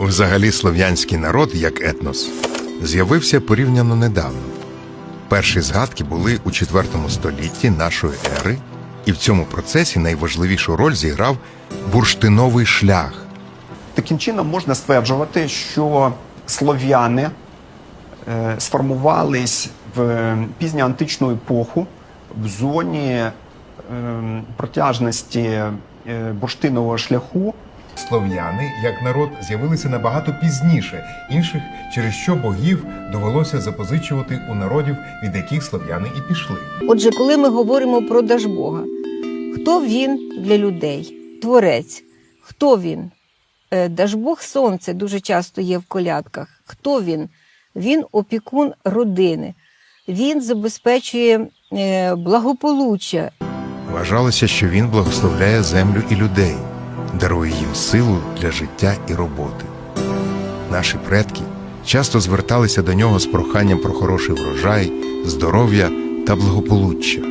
Взагалі, слов'янський народ, як етнос, з'явився порівняно недавно. Перші згадки були у IV столітті нашої ери, і в цьому процесі найважливішу роль зіграв бурштиновий шлях. Таким чином можна стверджувати, що слов'яни е, сформувались в пізньоантичну епоху в зоні е, протяжності е, бурштинового шляху. Слов'яни, як народ, з'явилися набагато пізніше інших, через що богів довелося запозичувати у народів, від яких слов'яни і пішли. Отже, коли ми говоримо про Дажбога, хто він для людей? Творець. Хто він? Е, Дажбог сонце дуже часто є в колядках. Хто він? Він опікун родини. Він забезпечує е, благополуччя. Вважалося, що він благословляє землю і людей, дарує їм силу для життя і роботи. Наші предки часто зверталися до нього з проханням про хороший врожай, здоров'я та благополуччя.